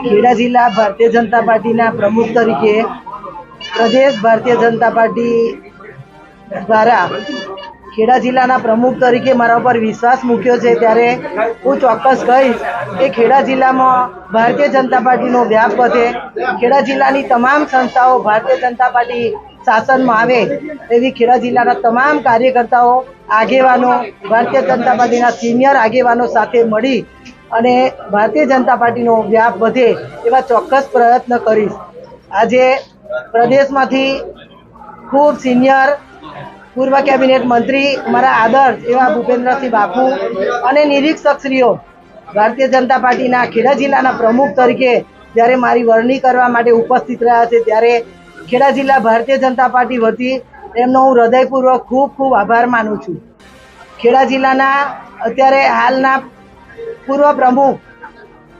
ખેડા જિલ્લા ભારતીય જનતા પાર્ટીના પ્રમુખ તરીકે પ્રદેશ ભારતીય જનતા પાર્ટી દ્વારા ખેડા જિલ્લાના પ્રમુખ તરીકે મારા ઉપર વિશ્વાસ મૂક્યો છે. ત્યારે હું ચોક્કસ કહીશ કે ખેડા જિલ્લામાં ભારતીય જનતા પાર્ટીનો વ્યાપ વધે. ખેડા જિલ્લાની તમામ સંસ્થાઓ ભારતીય જનતા પાર્ટી શાસનમાં આવે એવી ખેડા જિલ્લાના તમામ કાર્યકર્તાઓ, આગેવાનો, ભારતીય જનતા પાર્ટીના સિનિયર આગેવાનો સાથે મળી અને ભારતીય જનતા પાર્ટીનો વ્યાપ વધે એવા ચોક્કસ પ્રયત્ન કરીશ. આજે પ્રદેશમાંથી ખૂબ સિનિયર પૂર્વ કેબિનેટ મંત્રી મારા આદર્શ એવા ભૂપેન્દ્રસિંહ બાપુ અને નિરીક્ષકશ્રીઓ ભારતીય જનતા પાર્ટીના ખેડા જિલ્લાના પ્રમુખ તરીકે જ્યારે મારી વરણી કરવા માટે ઉપસ્થિત રહ્યા છે ત્યારે ખેડા જિલ્લા ભારતીય જનતા પાર્ટી વતી એમનો હું હૃદયપૂર્વક ખૂબ ખૂબ આભાર માનું છું. ખેડા જિલ્લાના અત્યારે હાલના પૂર્વ પ્રમુખ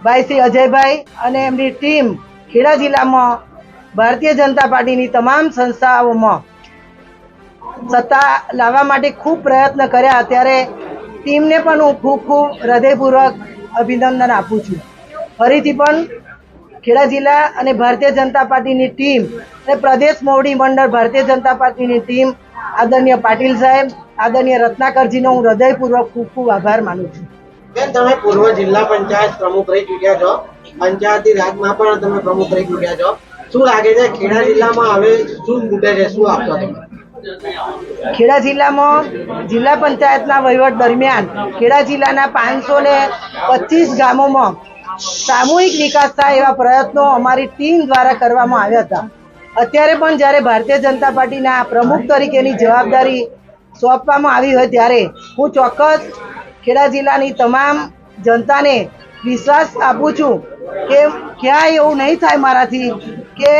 ભાઈ શ્રી અજયભાઈ અને એમની ટીમ ખેડા જિલ્લામાં ભારતીય જનતા પાર્ટીની તમામ સંસ્થાઓમાં સત્તા લાવવા માટે ખૂબ પ્રયત્ન કર્યા. ત્યારે ટીમને પણ હું ખૂબ ખૂબ હૃદયપૂર્વક અભિનંદન આપું છું. ફરીથી પણ ખેડા જિલ્લા અને ભારતીય જનતા પાર્ટીની ટીમ અને પ્રદેશ મોવડી મંડળ ભારતીય જનતા પાર્ટીની ટીમ આદરણીય પાટીલ સાહેબ, આદરણીય રત્નાકરજીનો હું હૃદયપૂર્વક ખૂબ ખૂબ આભાર માનું છું. બેન, તમે પૂર્વ જિલ્લા પંચાયત પ્રમુખ રહી ચૂક્યા છો. પંચાયતી રાજમાં પણ તમે પ્રમુખ રહી ચૂક્યા છો. શું લાગે છે, ખેડા જિલ્લામાં હવે શું ખૂટે છે? શું આપશો તમે? ખેડા જિલ્લામાં જિલ્લા પંચાયતના વહીવટ દરમિયાન ખેડા જિલ્લાના પાંચસો ને પચીસ ગામોમાં સામૂહિક વિકાસ થાય એવા પ્રયત્નો અમારી ટીમ દ્વારા કરવામાં આવ્યા હતા. અત્યારે પણ જ્યારે ભારતીય જનતા પાર્ટીના પ્રમુખ તરીકેની જવાબદારી સોંપવામાં આવી હોય ત્યારે હું ચોક્કસ ખેડા જિલ્લાની તમામ જનતાને વિશ્વાસ આપું છું કે ક્યાંય એવું નહીં થાય મારાથી કે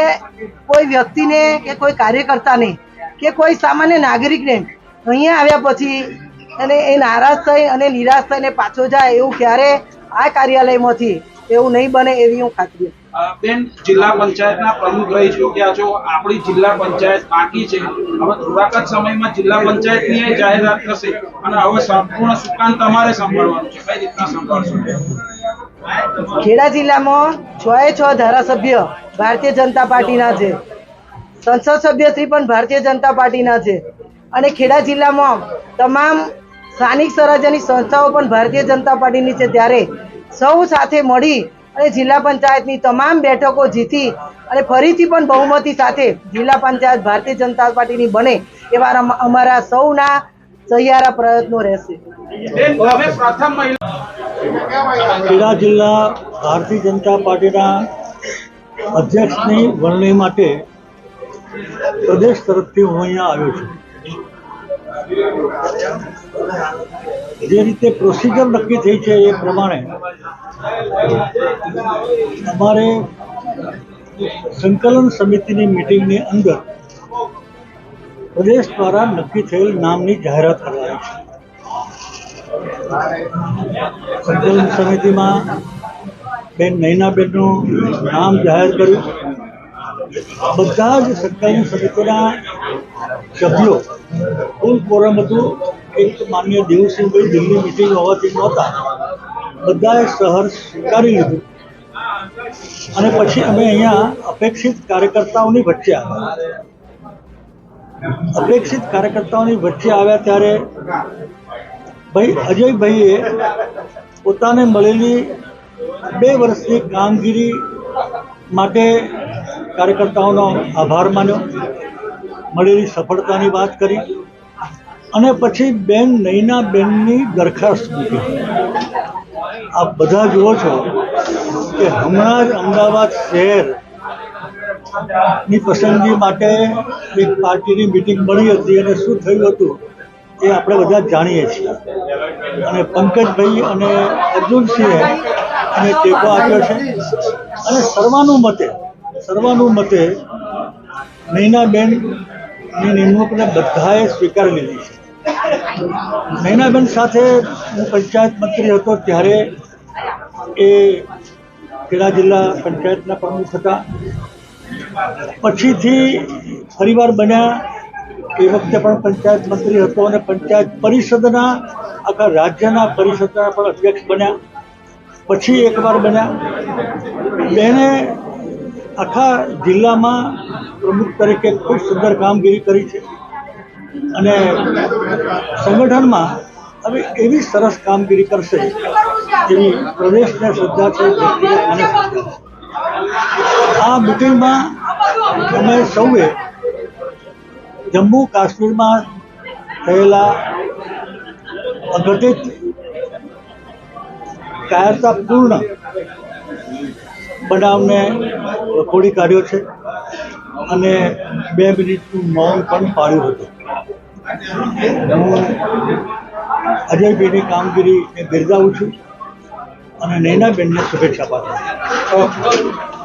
કોઈ વ્યક્તિને કે કોઈ કાર્યકર્તાને કે કોઈ સામાન્ય નાગરિકને અહીંયા આવ્યા પછી અને એ નારાજ થઈ અને નિરાશ થઈને પાછો જાય એવું ક્યારે આ કાર્યાલયમાંથી એવું નહીં બને એવી હું ખાતરી બેન, જિલ્લા પંચાયતના પ્રમુખ રહી ચૂક્યા છો આપણી જિલ્લા પંચાયત બાકી છે, હવે થોડાક જ સમયમાં જિલ્લા પંચાયતની જાહેરાત થશે અને હવે સંપૂર્ણ સુકાન તમારે સંભાળવાનું છે. કઈ રીતના સંભાળશો? ખેડા જિલ્લામાં છ ધારાસભ્ય ભારતીય જનતા પાર્ટીના છે. સંસદ સભ્યશ્રી પણ ભારતીય જનતા પાર્ટીના છે. અને ખેડા જિલ્લામાં તમામ સ્થાનિક સ્વરાજ્યની સંસ્થાઓ પણ ભારતીય જનતા પાર્ટીની છે. ત્યારે સૌ સાથે મળી અને જિલ્લા પંચાયતની તમામ બેઠકો જીતી અને ફરીથી પણ બહુમતી સાથે જિલ્લા પંચાયત ભારતીય જનતા પાર્ટીની બને એવા અમારા સૌના સહિયારા પ્રયત્નો રહેશે. ખેડા જિલ્લા ભારતીય જનતા પાર્ટીના અધ્યક્ષની વરણી માટે પ્રદેશ તરફથી હું અહીંયા આવ્યો છું. જે રીતે પ્રોસિજર નક્કી થઈ છે એ પ્રમાણે અમારે સંકલન સમિતિની મિટિંગની અંદર પ્રદેશ દ્વારા નક્કી થયેલ નામની જાહેરાત કરવાની છે. સંકલન સમિતિમાં બેન નૈનાબેનનું નામ જાહેર કર્યું. બધા જ સંકલન સમિતિના સભ્યો. કુલ કોરમ હતું એક માન્ય દેવસિંહભાઈ દિલ્હી મિટિંગ હોવાથી નહોતા. બધાએ શહેર સ્વીકારી લીધું. અને પછી અમે અહીંયા અપેક્ષિત કાર્યકર્તાઓની વચ્ચે આવ્યા. અપેક્ષિત કાર્યકર્તાઓની વચ્ચે આવ્યા ત્યારે ભાઈ અજયભાઈએ પોતાને મળેલી બે વર્ષની કામગીરી માટે કાર્યકર્તાઓનો આભાર માન્યો. મળેલી સફળતાની વાત કરી અને પછી બેન નૈના બેનની દરખાસ્ત મૂકી. આપ બધા જુઓ છો કે હમણાં જ અમદાવાદ શહેરની પસંદગી માટે એક પાર્ટીની મિટિંગ મળી હતી અને શું થયું હતું એ આપણે બધા જાણીએ છીએ. અને પંકજભાઈ અને અર્જુનસિંહે એને ટેકો આપ્યો છે. અને સર્વાનુમતે સર્વાનુમતે નૈનાબેનની નિમણૂકને બધાએ સ્વીકારી લીધી છે. નૈનાબેન સાથે હું પંચાયત મંત્રી હતો ત્યારે એ ખેડા જિલ્લા પંચાયતના પ્રમુખ હતા. પછીથી ફરીવાર બન્યા એ વખતે પણ પંચાયત મંત્રી હતો અને પંચાયત પરિષદના આખા રાજ્યના પરિષદના પણ અધ્યક્ષ બન્યા. પછી એકવાર બન્યા. તેણે આખા જિલ્લામાં પ્રમુખ તરીકે ખૂબ સુંદર કામગીરી કરી છે. અને સંગઠનમાં હવે એવી સરસ કામગીરી કરશે એવી પ્રદેશને શ્રદ્ધા છે. આ મિટિંગમાં અમે સૌએ જમ્મુ કાશ્મીરમાં થયેલા અઘટિત કાયરતાપૂર્ણ બનાવને ખોડી કાઢ્યો છે અને બે મિનિટનું મૌન પણ પાડ્યું હતું. હું અજયભાઈની કામગીરીને બિરદાવું છું અને નૈનાબેનને શુભેચ્છા પાઠવું છું.